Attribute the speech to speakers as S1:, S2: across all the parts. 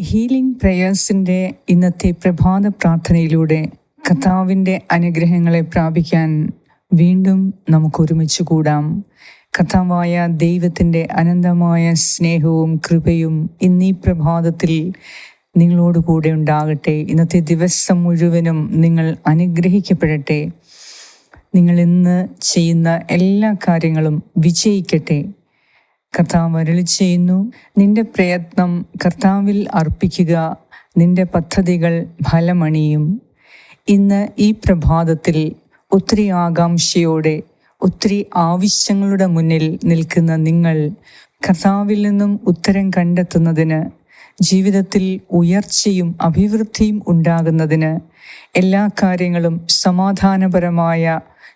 S1: Healing പ്രേയേഴ്സിന്റെ ഇന്നത്തെ പ്രഭാത പ്രാർത്ഥനയിലൂടെ കർത്താവിന്റെ അനുഗ്രഹങ്ങളെ പ്രാപിക്കാൻ വീണ്ടും നമുക്ക് ഒരുമിച്ച് കൂടാം. കർത്താവായ ദൈവത്തിന്റെ അനന്തമായ സ്നേഹവും കൃപയും ഇന്നീ പ്രഭാതത്തിൽ നിങ്ങളോട് കൂടെ ഉണ്ടാകട്ടെ. ഇന്നത്തെ ദിവസം മുഴുവനും നിങ്ങൾ അനുഗ്രഹിക്കപ്പെടട്ടെ. നിങ്ങൾ ഇന്ന് ചെയ്യുന്ന എല്ലാ കാര്യങ്ങളും വിജയിക്കട്ടെ. കർത്താവ് അരളി ചെയ്യുന്നു. നിന്റെ പ്രയത്നം കർത്താവിൽ അർപ്പിക്കുക നിന്റെ പദ്ധതികൾ ഫലമണിയും. ഇന്ന് ഈ പ്രഭാതത്തിൽ ഒത്തിരി ആകാംക്ഷയോടെ ഒത്തിരി ആവശ്യങ്ങളുടെ മുന്നിൽ നിൽക്കുന്ന നിങ്ങൾ കർത്താവിൽ നിന്നും ഉത്തരം കണ്ടെത്തുന്നതിന് ജീവിതത്തിൽ ഉയർച്ചയും അഭിവൃദ്ധിയും ഉണ്ടാകുന്നതിന് എല്ലാ കാര്യങ്ങളും സമാധാനപരമായ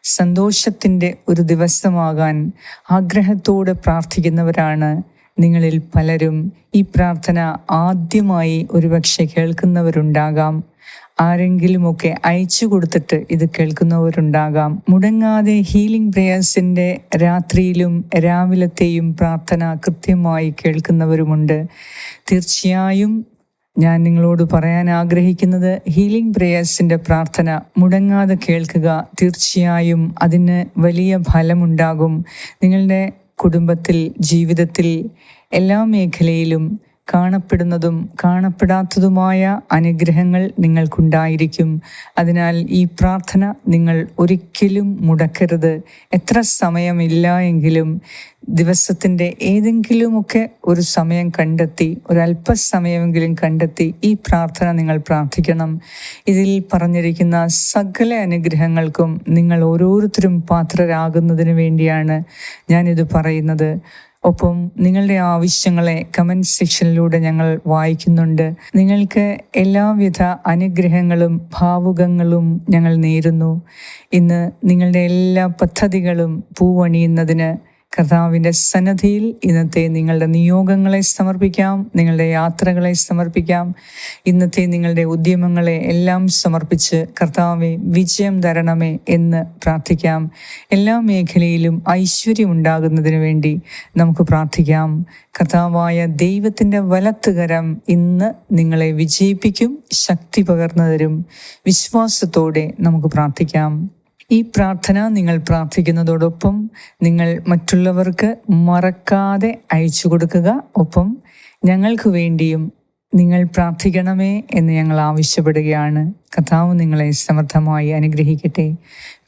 S1: സന്തോഷത്തിന്റെ ഒരു ദിവസമാകാൻ ആഗ്രഹത്തോടെ പ്രാർത്ഥിക്കുന്നവരാണ് നിങ്ങളിൽ പലരും. ഈ പ്രാർത്ഥന ആദ്യമായി ഒരുപക്ഷെ കേൾക്കുന്നവരുണ്ടാകാം. ആരെങ്കിലുമൊക്കെ അയച്ചു കൊടുത്തിട്ട് ഇത് കേൾക്കുന്നവരുണ്ടാകാം. മുടങ്ങാതെ ഹീലിംഗ് പ്രേയേഴ്സിന്റെ രാത്രിയിലും രാവിലത്തെയും പ്രാർത്ഥന കൃത്യമായി കേൾക്കുന്നവരുമുണ്ട്. തീർച്ചയായും ഞാൻ നിങ്ങളോട് പറയാൻ ആഗ്രഹിക്കുന്നത് ഹീലിംഗ് പ്രേയേഴ്സിന്റെ പ്രാർത്ഥന മുടങ്ങാതെ കേൾക്കുക. തീർച്ചയായും അതിന് വലിയ ഫലമുണ്ടാകും. നിങ്ങളുടെ കുടുംബത്തിൽ ജീവിതത്തിൽ എല്ലാ മേഖലയിലും കാണപ്പെടുന്നതും കാണപ്പെടാത്തതുമായ അനുഗ്രഹങ്ങൾ നിങ്ങൾക്കുണ്ടായിരിക്കും. അതിനാൽ ഈ പ്രാർത്ഥന നിങ്ങൾ ഒരിക്കലും മുടക്കരുത്. എത്ര സമയമില്ല എങ്കിലും ദിവസത്തിന്റെ ഏതെങ്കിലുമൊക്കെ ഒരു സമയം കണ്ടെത്തി ഒരല്പസമയമെങ്കിലും കണ്ടെത്തി ഈ പ്രാർത്ഥന നിങ്ങൾ പ്രാർത്ഥിക്കണം. ഇതിൽ പറഞ്ഞിരിക്കുന്ന സകല അനുഗ്രഹങ്ങൾക്കും നിങ്ങൾ ഓരോരുത്തരും പാത്രരാകുന്നതിന് വേണ്ടിയാണ് ഞാനിത് പറയുന്നത്. ഒപ്പം നിങ്ങളുടെ ആവശ്യങ്ങളെ കമന്റ് സെക്ഷനിലൂടെ ഞങ്ങൾ വായിക്കുന്നുണ്ട്. നിങ്ങൾക്ക് എല്ലാവിധ അനുഗ്രഹങ്ങളും ഭാവുകങ്ങളും ഞങ്ങൾ നേരുന്നു. ഇന്ന് നിങ്ങളുടെ എല്ലാ പദ്ധതികളും പൂവണിയുന്നതിന് കർത്താവിന്റെ സന്നദ്ധിയിൽ ഇന്നത്തെ നിങ്ങളുടെ നിയോഗങ്ങളെ സമർപ്പിക്കാം നിങ്ങളുടെ യാത്രകളെ സമർപ്പിക്കാം. ഇന്നത്തെ നിങ്ങളുടെ ഉദ്യമങ്ങളെ എല്ലാം സമർപ്പിച്ച് കർത്താവെ വിജയം തരണമേ എന്ന് പ്രാർത്ഥിക്കാം. എല്ലാ മേഖലയിലും ഐശ്വര്യം ഉണ്ടാകുന്നതിന് വേണ്ടി നമുക്ക് പ്രാർത്ഥിക്കാം. കർത്താവായ ദൈവത്തിന്റെ വലത്തുകരം ഇന്ന് നിങ്ങളെ വിജയിപ്പിക്കും ശക്തി പകർന്നു തരും. വിശ്വാസത്തോടെ നമുക്ക് പ്രാർത്ഥിക്കാം. ഈ പ്രാർത്ഥന നിങ്ങൾ പ്രാർത്ഥിക്കുന്നതോടൊപ്പം നിങ്ങൾ മറ്റുള്ളവർക്ക് മറക്കാതെ അയച്ചു കൊടുക്കുക. ഒപ്പം ഞങ്ങൾക്ക് വേണ്ടിയും നിങ്ങൾ പ്രാർത്ഥിക്കണമേ എന്ന് ഞങ്ങൾ ആവശ്യപ്പെടുകയാണ്. കഥാവ് നിങ്ങളെ സമർത്ഥമായി അനുഗ്രഹിക്കട്ടെ.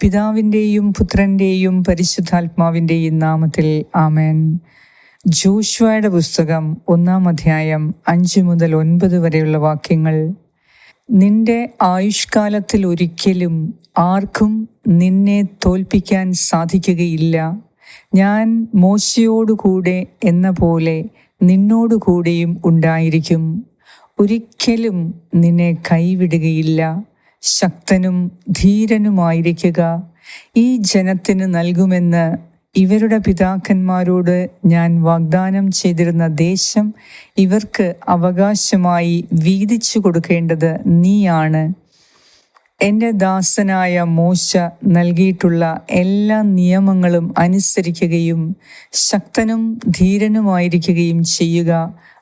S1: പിതാവിന്റെയും പുത്രന്റെയും പരിശുദ്ധാത്മാവിന്റെയും നാമത്തിൽ ആമേൻ. ജോഷുവയുടെ പുസ്തകം ഒന്നാം അധ്യായം അഞ്ച് മുതൽ ഒൻപത് വരെയുള്ള വാക്യങ്ങൾ നിന്റെ ആയുഷ്കാലത്തിൽ ഒരിക്കലും ആർക്കും നിന്നെ തോൽപ്പിക്കാൻ സാധിക്കുകയില്ല. ഞാൻ മോശയോടുകൂടെ എന്ന പോലെ നിന്നോടുകൂടെയും ഉണ്ടായിരിക്കും. ഒരിക്കലും നിന്നെ കൈവിടുകയില്ല. ശക്തനും ധീരനുമായിരിക്കുക. ഈ ജനത്തിന് നൽകുമെന്ന് ഇവരുടെ പിതാക്കന്മാരോട് ഞാൻ വാഗ്ദാനം ചെയ്തിരുന്ന ദേശം ഇവർക്ക് അവകാശമായി വീതിച്ചു കൊടുക്കേണ്ടത് നീയാണ്. എന്റെ ദാസനായ മോശ നൽകിയിട്ടുള്ള എല്ലാ നിയമങ്ങളും അനുസരിക്കുകയും ശക്തനും ധീരനുമായിരിക്കുകയും ചെയ്യുക.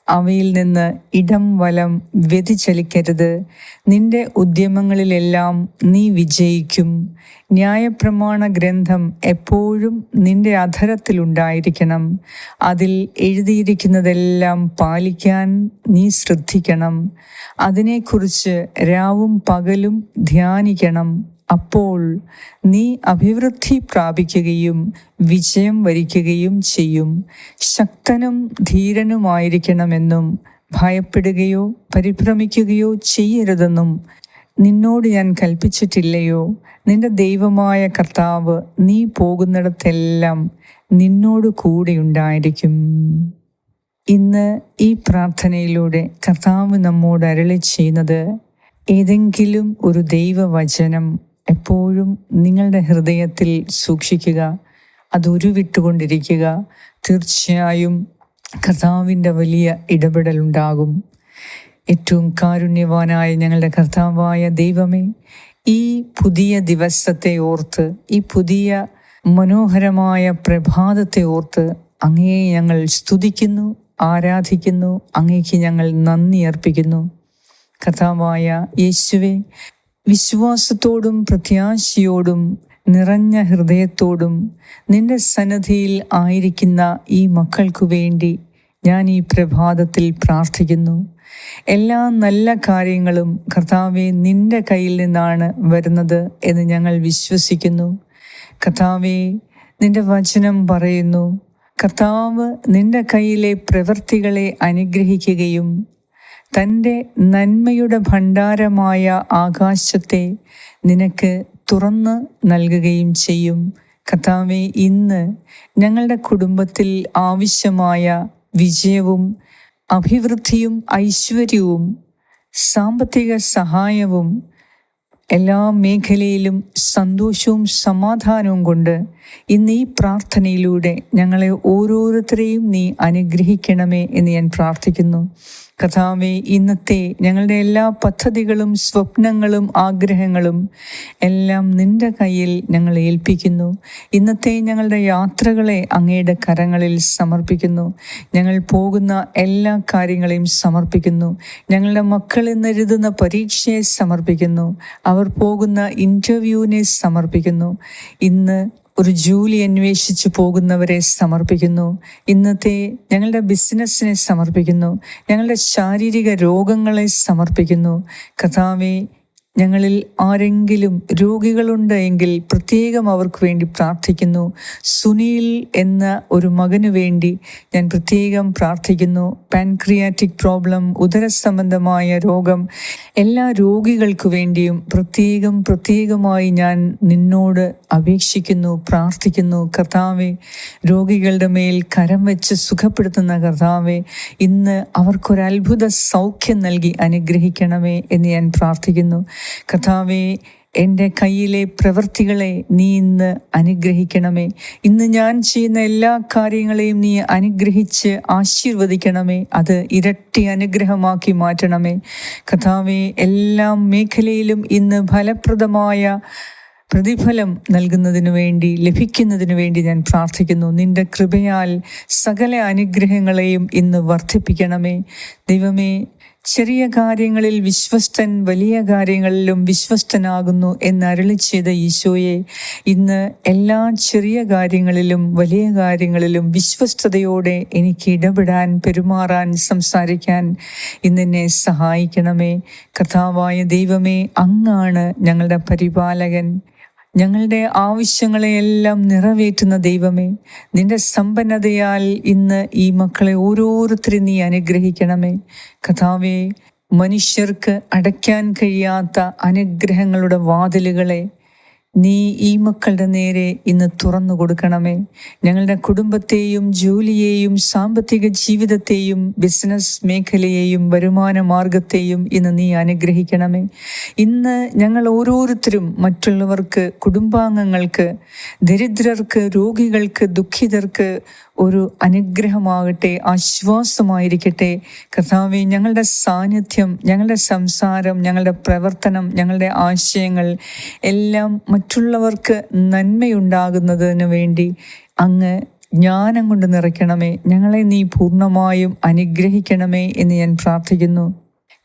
S1: അവയിൽ നിന്ന് ഇടം വലം വ്യതിചലിക്കരുത്. നിന്റെ ഉദ്യമങ്ങളിലെല്ലാം നീ വിജയിക്കും. ന്യായപ്രമാണ ഗ്രന്ഥം എപ്പോഴും നിന്റെ അധരത്തിലുണ്ടായിരിക്കണം. അതിൽ എഴുതിയിരിക്കുന്നതെല്ലാം പാലിക്കാൻ നീ ശ്രദ്ധിക്കണം. അതിനെക്കുറിച്ച് രാവും പകലും ധ്യാനിക്കണം. അപ്പോൾ നീ അഭിവൃദ്ധി പ്രാപിക്കുകയും വിജയം വരിക്കുകയും ചെയ്യും. ശക്തനും ധീരനുമായിരിക്കണമെന്നും ഭയപ്പെടുകയോ പരിഭ്രമിക്കുകയോ ചെയ്യരുതെന്നും നിന്നോട് ഞാൻ കൽപ്പിച്ചിട്ടില്ലയോ? നിന്റെ ദൈവമായ കർത്താവ് നീ പോകുന്നിടത്തെല്ലാം നിന്നോട് കൂടെ ഉണ്ടായിരിക്കും. ഇന്ന് ഈ പ്രാർത്ഥനയിലൂടെ കർത്താവ് നമ്മോട് അരളി ചെയ്യുന്നത് ഏതെങ്കിലും ഒരു ദൈവവചനം എപ്പോഴും നിങ്ങളുടെ ഹൃദയത്തിൽ സൂക്ഷിക്കുക അത് ഉരുവിട്ടുകൊണ്ടിരിക്കുക. തീർച്ചയായും കർത്താവിന്റെ വലിയ ഇടപെടലുണ്ടാകും ഏറ്റവും കാരുണ്യവാനായ ഞങ്ങളുടെ കർത്താവായ ദൈവമേ ഈ പുതിയ ദിവസത്തെ ഓർത്ത് ഈ പുതിയ മനോഹരമായ പ്രഭാതത്തെ ഓർത്ത് അങ്ങേ ഞങ്ങൾ സ്തുതിക്കുന്നു ആരാധിക്കുന്നു അങ്ങേക്ക് ഞങ്ങൾ നന്ദി അർപ്പിക്കുന്നു. കഥാവായ യേശുവെ വിശ്വാസത്തോടും പ്രത്യാശയോടും നിറഞ്ഞ ഹൃദയത്തോടും നിന്റെ സന്നദ്ധിയിൽ ആയിരിക്കുന്ന ഈ മക്കൾക്കു വേണ്ടി ഞാൻ ഈ പ്രഭാതത്തിൽ പ്രാർത്ഥിക്കുന്നു. എല്ലാ നല്ല കാര്യങ്ങളും കർത്താവെ നിന്റെ കയ്യിൽ നിന്നാണ് വരുന്നത് എന്ന് ഞങ്ങൾ വിശ്വസിക്കുന്നു. കർത്താവെ നിന്റെ വചനം പറയുന്നു. കർത്താവ് നിന്റെ കയ്യിലെ പ്രവൃത്തികളെ അനുഗ്രഹിക്കുകയും തന്റെ നന്മയുടെ ഭണ്ഡാരമായ ആകാശത്തെ നിനക്ക് തുറന്ന് നൽകുകയും ചെയ്യും. കഥാവെ ഇന്ന് ഞങ്ങളുടെ കുടുംബത്തിൽ ആവശ്യമായ വിജയവും അഭിവൃദ്ധിയും ഐശ്വര്യവും സാമ്പത്തിക സഹായവും എല്ലാ മേഖലയിലും സന്തോഷവും സമാധാനവും കൊണ്ട് ഇന്ന് ഈ പ്രാർത്ഥനയിലൂടെ ഞങ്ങളെ ഓരോരുത്തരെയും നീ അനുഗ്രഹിക്കണമേ എന്ന് ഞാൻ പ്രാർത്ഥിക്കുന്നു. കഥാവെ ഇന്നത്തെ ഞങ്ങളുടെ എല്ലാ പദ്ധതികളും സ്വപ്നങ്ങളും ആഗ്രഹങ്ങളും എല്ലാം നിന്റെ കയ്യിൽ ഞങ്ങൾ ഏൽപ്പിക്കുന്നു. ഇന്നത്തെ ഞങ്ങളുടെ യാത്രകളെ അങ്ങയുടെ കരങ്ങളിൽ സമർപ്പിക്കുന്നു. ഞങ്ങൾ പോകുന്ന എല്ലാ കാര്യങ്ങളെയും സമർപ്പിക്കുന്നു. ഞങ്ങളുടെ മക്കൾ ഇന്നെഴുതുന്ന പരീക്ഷയെ സമർപ്പിക്കുന്നു. അവർ പോകുന്ന ഇന്റർവ്യൂവിനെ സമർപ്പിക്കുന്നു. ഇന്ന് ഒരു ജോലി അന്വേഷിച്ച് പോകുന്നവരെ സമർപ്പിക്കുന്നു. ഇന്നത്തെ ഞങ്ങളുടെ ബിസിനസ്സിനെ സമർപ്പിക്കുന്നു. ഞങ്ങളുടെ ശാരീരിക രോഗങ്ങളെ സമർപ്പിക്കുന്നു. കഥാവെ ഞങ്ങളിൽ ആരെങ്കിലും രോഗികളുണ്ട് എങ്കിൽ പ്രത്യേകം അവർക്ക് വേണ്ടി പ്രാർത്ഥിക്കുന്നു. സുനിൽ എന്ന ഒരു മകനു വേണ്ടി ഞാൻ പ്രത്യേകം പ്രാർത്ഥിക്കുന്നു. പാൻക്രിയാറ്റിക് പ്രോബ്ലം ഉദര സംബന്ധമായ രോഗം എല്ലാ രോഗികൾക്ക് വേണ്ടിയും പ്രത്യേകം പ്രത്യേകമായി ഞാൻ നിന്നോട് അപേക്ഷിക്കുന്നു പ്രാർത്ഥിക്കുന്നു. കർത്താവെ രോഗികളുടെ മേൽ കരം വെച്ച് സുഖപ്പെടുത്തുന്ന കർത്താവെ ഇന്ന് അവർക്കൊരത്ഭുത സൗഖ്യം നൽകി അനുഗ്രഹിക്കണമേ എന്ന് ഞാൻ പ്രാർത്ഥിക്കുന്നു. കഥാവെ എന്റെ കയ്യിലെ പ്രവൃത്തികളെ നീ ഇന്ന് അനുഗ്രഹിക്കണമേ. ഇന്ന് ഞാൻ ചെയ്യുന്ന എല്ലാ കാര്യങ്ങളെയും നീ അനുഗ്രഹിച്ച് ആശീർവദിക്കണമേ. അത് ഇരട്ടി അനുഗ്രഹമാക്കി മാറ്റണമേ. കഥാവെ എല്ലാ മേഖലയിലും ഇന്ന് ഫലപ്രദമായ പ്രതിഫലം നൽകുന്നതിനു വേണ്ടി ലഭിക്കുന്നതിനു വേണ്ടി ഞാൻ പ്രാർത്ഥിക്കുന്നു. നിന്റെ കൃപയാൽ സകല അനുഗ്രഹങ്ങളെയും ഇന്ന് വർദ്ധിപ്പിക്കണമേ. ദൈവമേ ചെറിയ കാര്യങ്ങളിൽ വിശ്വസ്തൻ വലിയ കാര്യങ്ങളിലും വിശ്വസ്തനാകുന്നു എന്ന് അരളി ചെയ്ത ഈശോയെ ഇന്ന് എല്ലാ ചെറിയ കാര്യങ്ങളിലും വലിയ കാര്യങ്ങളിലും വിശ്വസ്തയോടെ എനിക്ക് ഇടപെടാൻ പെരുമാറാൻ സംസാരിക്കാൻ ഇന്നെന്നെ സഹായിക്കണമേ. കഥാവായ ദൈവമേ അങ്ങാണ് ഞങ്ങളുടെ പരിപാലകൻ. ഞങ്ങളുടെ ആവശ്യങ്ങളെയെല്ലാം നിറവേറ്റുന്ന ദൈവമേ നിന്റെ സമ്പന്നതയാൽ ഇന്ന് ഈ മക്കളെ ഓരോരുത്തരും നീ അനുഗ്രഹിക്കണമേ. കഥാവേ മനുഷ്യർക്ക് അടയ്ക്കാൻ കഴിയാത്ത അനുഗ്രഹങ്ങളുടെ വാതിലുകളെ നീ ഈ മക്കളുടെ നേരെ ഇന്ന് തുറന്നു കൊടുക്കണമേ. ഞങ്ങളുടെ കുടുംബത്തെയും ജോലിയെയും സാമ്പത്തിക ജീവിതത്തെയും ബിസിനസ് മേഖലയെയും വരുമാന മാർഗത്തെയും ഇന്ന് നീ അനുഗ്രഹിക്കണമേ. ഇന്ന് ഞങ്ങൾ ഓരോരുത്തരും മറ്റുള്ളവർക്ക് കുടുംബാംഗങ്ങൾക്ക് ദരിദ്രർക്ക് രോഗികൾക്ക് ദുഃഖിതർക്ക് ഒരു അനുഗ്രഹമാകട്ടെ ആശ്വാസമായിരിക്കട്ടെ. കർത്താവെ ഞങ്ങളുടെ സാന്നിധ്യം ഞങ്ങളുടെ സംസാരം ഞങ്ങളുടെ പ്രവർത്തനം ഞങ്ങളുടെ ആശയങ്ങൾ എല്ലാം മറ്റുള്ളവർക്ക് നന്മയുണ്ടാകുന്നതിന് വേണ്ടി അങ്ങ് ജ്ഞാനം കൊണ്ട് നിറയ്ക്കണമേ. ഞങ്ങളെ നീ പൂർണമായും അനുഗ്രഹിക്കണമേ എന്ന് ഞാൻ പ്രാർത്ഥിക്കുന്നു.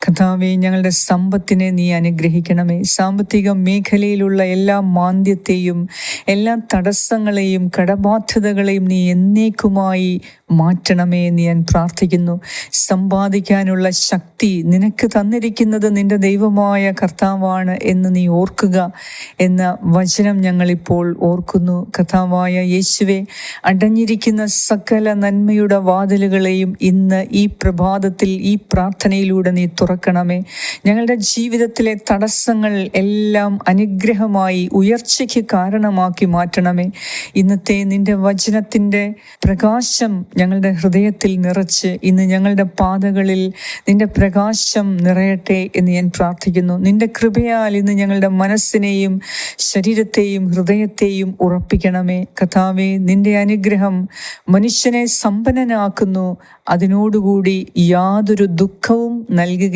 S1: കഥാവെ ഞങ്ങളുടെ സമ്പത്തിനെ നീ അനുഗ്രഹിക്കണമേ. സാമ്പത്തിക മേഖലയിലുള്ള എല്ലാ മാന്ദ്യത്തെയും എല്ലാ തടസ്സങ്ങളെയും കടബാധ്യതകളെയും നീ എന്നേക്കുമായി മാറ്റണമേ എന്ന് ഞാൻ പ്രാർത്ഥിക്കുന്നു. സമ്പാദിക്കാനുള്ള ശക്തി നിനക്ക് തന്നിരിക്കുന്നത് നിന്റെ ദൈവമായ കർത്താവാണ് എന്ന് നീ ഓർക്കുക എന്ന വചനം ഞങ്ങളിപ്പോൾ ഓർക്കുന്നു. കർത്താവായ യേശുവെ അടഞ്ഞിരിക്കുന്ന സകല നന്മയുടെ വാതിലുകളെയും ഇന്ന് ഈ പ്രഭാതത്തിൽ ഈ പ്രാർത്ഥനയിലൂടെ നീ തുറക്കണമേ. ഞങ്ങളുടെ ജീവിതത്തിലെ തടസ്സങ്ങൾ എല്ലാം അനുഗ്രഹമായി ഉയർച്ചയ്ക്ക് കാരണമാക്കി മാറ്റണമേ. ഇന്നത്തെ നിന്റെ വചനത്തിന്റെ പ്രകാശം ഞങ്ങളുടെ ഹൃദയത്തിൽ നിറച്ച് ഇന്ന് ഞങ്ങളുടെ പാതകളിൽ നിന്റെ പ്രകാശം നിറയട്ടെ എന്ന് ഞാൻ പ്രാർത്ഥിക്കുന്നു. നിന്റെ കൃപയാൽ ഇന്ന് ഞങ്ങളുടെ മനസ്സിനെയും ശരീരത്തെയും ഹൃദയത്തെയും ഉറപ്പിക്കണമേ. കഥാവേ നിന്റെ അനുഗ്രഹം മനുഷ്യനെ സമ്പന്നനാക്കുന്നു. അതിനോടുകൂടി യാതൊരു ദുഃഖവും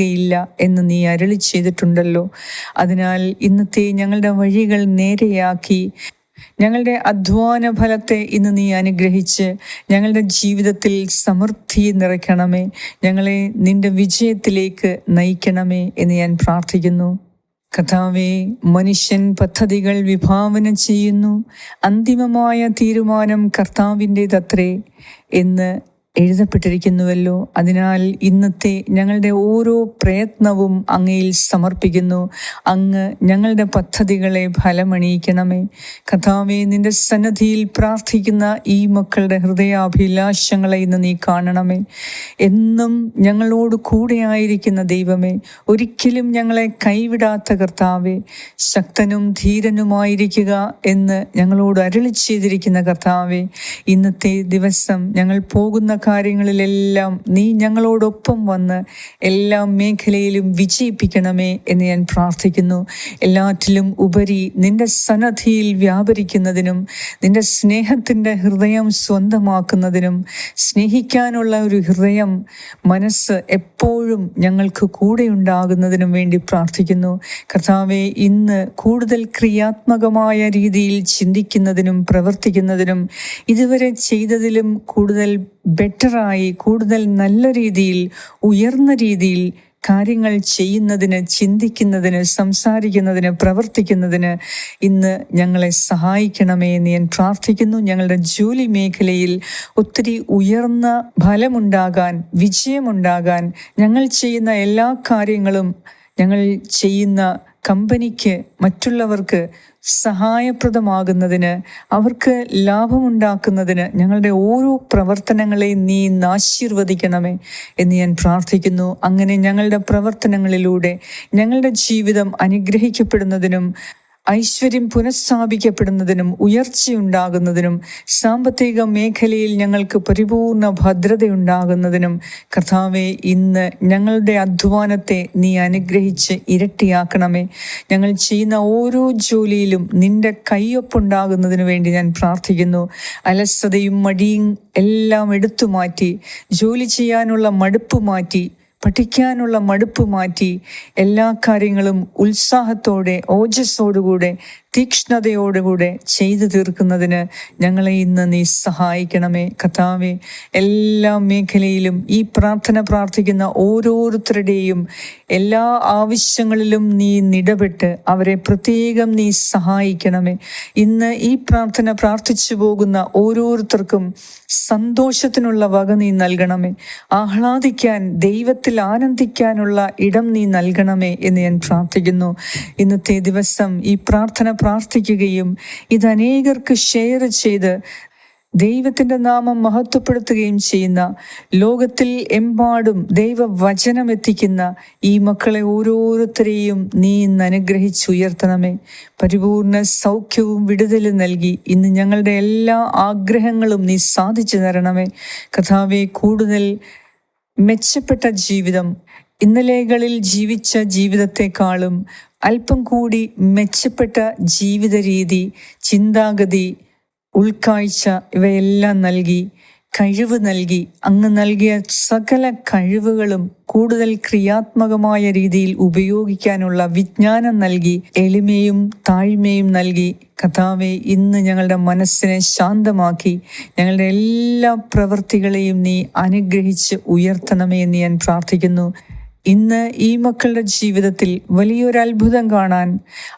S1: നൽകുകയില്ല എന്ന് നീ അരളി ചെയ്തിട്ടുണ്ടല്ലോ. അതിനാൽ ഇന്നത്തെ ഞങ്ങളുടെ വഴികൾ നേരെയാക്കി. ഞങ്ങളുടെ അധ്വാന ഫലത്തെ ഇന്ന് നീ അനുഗ്രഹിച്ച് ഞങ്ങളുടെ ജീവിതത്തിൽ സമൃദ്ധി നിറയ്ക്കണമേ. ഞങ്ങളെ നിന്റെ വിജയത്തിലേക്ക് നയിക്കണമേ എന്ന് ഞാൻ പ്രാർത്ഥിക്കുന്നു. കഥാവെ മനുഷ്യൻ പദ്ധതികൾ വിഭാവന ചെയ്യുന്നു. അന്തിമമായ തീരുമാനം കർത്താവിന്റെതത്രേ എന്ന് എഴുതപ്പെട്ടിരിക്കുന്നുവല്ലോ. അതിനാൽ ഇന്നത്തെ ഞങ്ങളുടെ ഓരോ പ്രയത്നവും അങ്ങയിൽ സമർപ്പിക്കുന്നു. അങ്ങ് ഞങ്ങളുടെ പദ്ധതികളെ ഫലമണിയിക്കണമേ. കഥാവെ നിന്റെ സന്നദ്ധിയിൽ പ്രാർത്ഥിക്കുന്ന ഈ മക്കളുടെ ഹൃദയാഭിലാഷങ്ങളെ ഇന്ന് നീ കാണണമേ. എന്നും ഞങ്ങളോട് കൂടെയായിരിക്കുന്ന ദൈവമേ ഒരിക്കലും ഞങ്ങളെ കൈവിടാത്ത കർത്താവെ ശക്തനും ധീരനുമായിരിക്കുക എന്ന് ഞങ്ങളോട് അരളി ചെയ്തിരിക്കുന്ന കർത്താവെ ഇന്നത്തെ ദിവസം ഞങ്ങൾ പോകുന്ന കാര്യങ്ങളിലെല്ലാം നീ ഞങ്ങളോടൊപ്പം വന്ന് എല്ലാ മേഖലയിലും വിജയിപ്പിക്കണമേ എന്ന് ഞാൻ പ്രാർത്ഥിക്കുന്നു. എല്ലാറ്റിലും ഉപരി നിന്റെ സന്നദ്ധിയിൽ വ്യാപരിക്കുന്നതിനും നിന്റെ സ്നേഹത്തിന്റെ ഹൃദയം സ്വന്തമാക്കുന്നതിനും സ്നേഹിക്കാനുള്ള ഒരു ഹൃദയം മനസ്സ് എപ്പോഴും ഞങ്ങൾക്ക് കൂടെ ഉണ്ടാകുന്നതിനും വേണ്ടി പ്രാർത്ഥിക്കുന്നു. കർത്താവെ ഇന്ന് കൂടുതൽ ക്രിയാത്മകമായ രീതിയിൽ ചിന്തിക്കുന്നതിനും പ്രവർത്തിക്കുന്നതിനും ഇതുവരെ ചെയ്തതിലും കൂടുതൽ ബെറ്ററായി കൂടുതൽ നല്ല രീതിയിൽ ഉയർന്ന രീതിയിൽ കാര്യങ്ങൾ ചെയ്യുന്നതിന് ചിന്തിക്കുന്നതിന് സംസാരിക്കുന്നതിന് പ്രവർത്തിക്കുന്നതിന് ഇന്ന് ഞങ്ങളെ സഹായിക്കണമേ എന്ന് ഞാൻ പ്രാർത്ഥിക്കുന്നു. ഞങ്ങളുടെ ജോലി മേഖലയിൽ ഒത്തിരി ഉയർന്ന ഫലമുണ്ടാകാൻ വിജയമുണ്ടാകാൻ ഞങ്ങൾ ചെയ്യുന്ന എല്ലാ കാര്യങ്ങളും ഞങ്ങൾ ചെയ്യുന്ന കമ്പനിക്ക് മറ്റുള്ളവർക്ക് സഹായപ്രദമാകുന്നതിന് അവർക്ക് ലാഭമുണ്ടാക്കുന്നതിന് ഞങ്ങളുടെ ഓരോ പ്രവർത്തനങ്ങളെയും നീ ആശീർവദിക്കണമേ എന്ന് ഞാൻ പ്രാർത്ഥിക്കുന്നു. അങ്ങനെ ഞങ്ങളുടെ പ്രവർത്തനങ്ങളിലൂടെ ഞങ്ങളുടെ ജീവിതം അനുഗ്രഹിക്കപ്പെടുന്നതിനും ഐശ്വര്യം പുനഃസ്ഥാപിക്കപ്പെടുന്നതിനും ഉയർച്ചയുണ്ടാകുന്നതിനും സാമ്പത്തിക മേഖലയിൽ ഞങ്ങൾക്ക് പരിപൂർണ ഭദ്രതയുണ്ടാകുന്നതിനും കർത്താവെ ഇന്ന് ഞങ്ങളുടെ അധ്വാനത്തെ നീ അനുഗ്രഹിച്ച് ഇരട്ടിയാക്കണമേ. ഞങ്ങൾ ചെയ്യുന്ന ഓരോ ജോലിയിലും നിന്റെ കയ്യൊപ്പുണ്ടാകുന്നതിനു വേണ്ടി ഞാൻ പ്രാർത്ഥിക്കുന്നു. അലസതയും മടിയും എല്ലാം എടുത്തു മാറ്റി ജോലി ചെയ്യാനുള്ള മടുപ്പ് മാറ്റി പഠിക്കാനുള്ള മടുപ്പ് മാറ്റി എല്ലാ കാര്യങ്ങളും ഉത്സാഹത്തോടെ ഓജസ്സോടുകൂടെ തീക്ഷ്ണതയോടുകൂടെ ചെയ്തു തീർക്കുന്നതിന് ഞങ്ങളെ ഇന്ന് നീ സഹായിക്കണമേ. കഥാവെ എല്ലാ മേഖലയിലും ഈ പ്രാർത്ഥന പ്രാർത്ഥിക്കുന്ന ഓരോരുത്തരുടെയും എല്ലാ ആവശ്യങ്ങളിലും നീ നിടപെട്ട് അവരെ പ്രത്യേകം നീ സഹായിക്കണമേ. ഇന്ന് ഈ പ്രാർത്ഥന പ്രാർത്ഥിച്ചു പോകുന്ന ഓരോരുത്തർക്കും സന്തോഷത്തിനുള്ള വക നീ നൽകണമേ. ആഹ്ലാദിക്കാൻ ദൈവത്തിൽ ആനന്ദിക്കാനുള്ള ഇടം നീ നൽകണമേ എന്ന് ഞാൻ പ്രാർത്ഥിക്കുന്നു. ഇന്നത്തെ ദിവസം ഈ പ്രാർത്ഥന പ്രാർത്ഥിക്കുകയും ഇത് അനേകർക്ക് ഷെയർ ചെയ്ത് ദൈവത്തിന്റെ നാമം മഹത്വപ്പെടുത്തുകയും ചെയ്യുന്ന ലോകത്തിൽ എമ്പാടും ദൈവവചനം എത്തിക്കുന്ന ഈ മക്കളെ ഓരോരുത്തരെയും നീ ഇന്ന് അനുഗ്രഹിച്ചുയർത്തണമേ. പരിപൂർണ സൗഖ്യവും വിടുതലും നൽകി ഇന്ന് ഞങ്ങളുടെ എല്ലാ ആഗ്രഹങ്ങളും നീ സാധിച്ചു തരണമേ. കഥാവെ കൂടുതൽ മെച്ചപ്പെട്ട ജീവിതം ഇന്നലെകളിൽ ജീവിച്ച ജീവിതത്തെക്കാളും അല്പം കൂടി മെച്ചപ്പെട്ട ജീവിത രീതി ചിന്താഗതി ഉൾക്കാഴ്ച ഇവയെല്ലാം നൽകി കഴിവ് നൽകി. അങ്ങ് നൽകിയ സകല കഴിവുകളും കൂടുതൽ ക്രിയാത്മകമായ രീതിയിൽ ഉപയോഗിക്കാനുള്ള വിജ്ഞാനം നൽകി എളിമയും താഴ്മയും നൽകി. കഥാവെ ഇന്ന് ഞങ്ങളുടെ മനസ്സിനെ ശാന്തമാക്കി. ഞങ്ങളുടെ എല്ലാ പ്രവൃത്തികളെയും നീ അനുഗ്രഹിച്ച് ഉയർത്തണമേ എന്ന് ഞാൻ പ്രാർത്ഥിക്കുന്നു. ഇന്ന് ഈ മക്കളുടെ ജീവിതത്തിൽ വലിയൊരു അത്ഭുതം കാണാൻ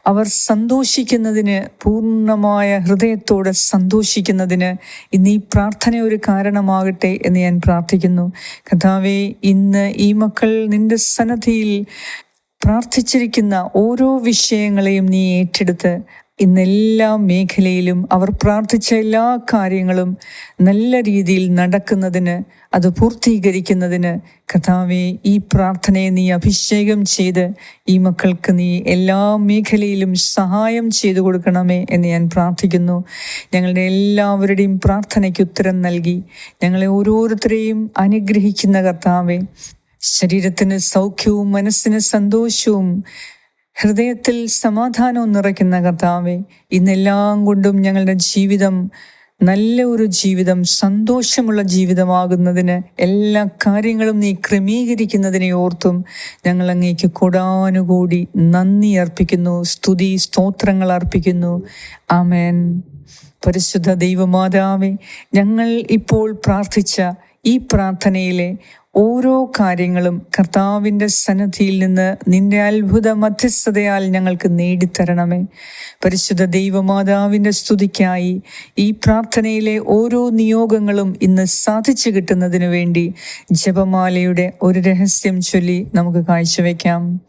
S1: അവർ സന്തോഷിക്കുന്നതിന് പൂർണമായ ഹൃദയത്തോടെ സന്തോഷിക്കുന്നതിന് ഇന്ന് ഈ പ്രാർത്ഥന ഒരു കാരണമാകട്ടെ എന്ന് ഞാൻ പ്രാർത്ഥിക്കുന്നു. കഥാവെ ഇന്ന് ഈ മക്കൾ നിന്റെ സന്നദ്ധിയിൽ പ്രാർത്ഥിച്ചിരിക്കുന്ന ഓരോ വിഷയങ്ങളെയും നീ ഏറ്റെടുത്ത് ഇന്ന് എല്ലാ മേഖലയിലും അവർ പ്രാർത്ഥിച്ച എല്ലാ കാര്യങ്ങളും നല്ല രീതിയിൽ നടക്കുന്നതിന് അത് പൂർത്തീകരിക്കുന്നതിന് കഥാവെ ഈ പ്രാർത്ഥനയെ നീ അഭിഷേകം ചെയ്ത് ഈ മക്കൾക്ക് നീ എല്ലാ മേഖലയിലും സഹായം ചെയ്തു കൊടുക്കണമേ എന്ന് ഞാൻ പ്രാർത്ഥിക്കുന്നു. ഞങ്ങളുടെ എല്ലാവരുടെയും പ്രാർത്ഥനയ്ക്ക് ഉത്തരം നൽകി. ഞങ്ങളെ ഓരോരുത്തരെയും അനുഗ്രഹിക്കുന്ന കർത്താവെ ശരീരത്തിന് സൗഖ്യവും മനസ്സിന് സന്തോഷവും ഹൃദയത്തിൽ സമാധാനവും നിറയ്ക്കുന്ന കർത്താവെ ഇന്നെല്ലാം കൊണ്ടും ഞങ്ങളുടെ ജീവിതം നല്ല ഒരു ജീവിതം സന്തോഷമുള്ള ജീവിതമാകുന്നതിന് എല്ലാ കാര്യങ്ങളും നീ ക്രമീകരിക്കുന്നതിനെ ഓർത്തും ഞങ്ങൾ അങ്ങേക്ക് കൊടാനുകൂടി നന്ദി അർപ്പിക്കുന്നു സ്തുതി സ്തോത്രങ്ങൾ അർപ്പിക്കുന്നു. ആമേൻ. പരിശുദ്ധ ദൈവമാതാവെ ഞങ്ങൾ ഇപ്പോൾ പ്രാർത്ഥിച്ച ഈ പ്രാർത്ഥനയിലെ ഓരോ കാര്യങ്ങളും കർത്താവിന്റെ സന്നദ്ധിയിൽ നിന്ന് നിന്റെ അത്ഭുത മധ്യസ്ഥതയാൽ ഞങ്ങൾക്ക് നേടിത്തരണമേ. പരിശുദ്ധ ദൈവമാതാവിന്റെ സ്തുതിക്കായി ഈ പ്രാർത്ഥനയിലെ ഓരോ നിയോഗങ്ങളും ഇന്ന് സാധിച്ചു കിട്ടുന്നതിനു വേണ്ടി ജപമാലയുടെ ഒരു രഹസ്യം ചൊല്ലി നമുക്ക് കാഴ്ചവെക്കാം.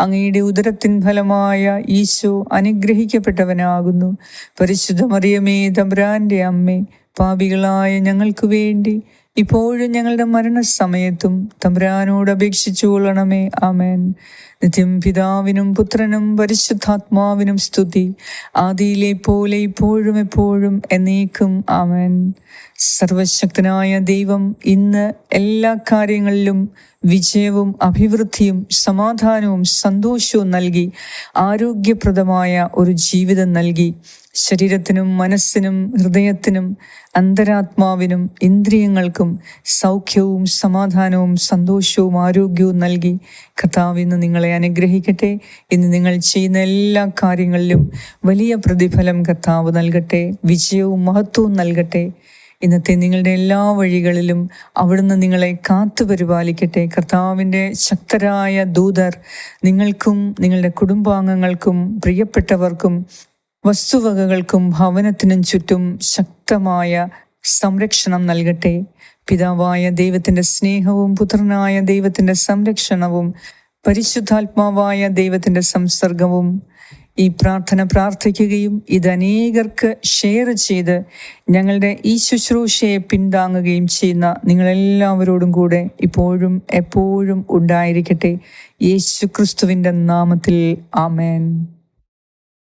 S1: അങ്ങയുടെ ഉദരത്തിൻ ഫലമായ ഈശോ അനുഗ്രഹിക്കപ്പെട്ടവനാകുന്നു. പരിശുദ്ധ മറിയമേ തമ്പുരാന്റെ അമ്മേ പാപികളായ ഞങ്ങൾക്ക് വേണ്ടി ഇപ്പോഴും ഞങ്ങളുടെ മരണസമയത്തും തമ്പുരാനോട് അപേക്ഷിച്ചു കൊള്ളണമേ. ആമേൻ. നിത്യം പിതാവിനും പുത്രനും പരിശുദ്ധാത്മാവിനും സ്തുതി. ആദിയിലെ പോലെ ഇപ്പോഴും എപ്പോഴും എന്നേക്കും. ആമേൻ. സർവശക്തനായ ദൈവം ഇന്ന് എല്ലാ കാര്യങ്ങളിലും വിജയവും അഭിവൃദ്ധിയും സമാധാനവും സന്തോഷവും നൽകി ആരോഗ്യപ്രദമായ ഒരു ജീവിതം നൽകി. ശരീരത്തിനും മനസ്സിനും ഹൃദയത്തിനും അന്തരാത്മാവിനും ഇന്ദ്രിയങ്ങൾക്കും സൗഖ്യവും സമാധാനവും സന്തോഷവും ആരോഗ്യവും നൽകി കർത്താവ് ഇന്ന് നിങ്ങളെ അനുഗ്രഹിക്കട്ടെ. ഇന്ന് നിങ്ങൾ ചെയ്യുന്ന എല്ലാ കാര്യങ്ങളിലും വലിയ പ്രതിഫലം കർത്താവ് നൽകട്ടെ. വിജയവും മഹത്വവും നൽകട്ടെ. ഇന്നത്തെ നിങ്ങളുടെ എല്ലാ വഴികളിലും അവിടുന്ന് നിങ്ങളെ കാത്തു പരിപാലിക്കട്ടെ. കർത്താവിന്റെ ശക്തരായ ദൂതർ നിങ്ങൾക്കും നിങ്ങളുടെ കുടുംബാംഗങ്ങൾക്കും പ്രിയപ്പെട്ടവർക്കും വസ്തുവകകൾക്കും ഭവനത്തിനും ചുറ്റും ശക്തമായ സംരക്ഷണം നൽകട്ടെ. പിതാവായ ദൈവത്തിന്റെ സ്നേഹവും പുത്രനായ ദൈവത്തിന്റെ സംരക്ഷണവും പരിശുദ്ധാത്മാവായ ദൈവത്തിന്റെ സംസർഗവും ഈ പ്രാർത്ഥന പ്രാർത്ഥിക്കുകയും ഇത് അനേകർക്ക് ഷെയർ ചെയ്ത് ഞങ്ങളുടെ ഈ ശുശ്രൂഷയെ പിന്താങ്ങുകയും ചെയ്യുന്ന നിങ്ങളെല്ലാവരോടും കൂടെ ഇപ്പോഴും എപ്പോഴും ഉണ്ടായിരിക്കട്ടെ. യേശു ക്രിസ്തുവിന്റെ നാമത്തിൽ ആമേൻ.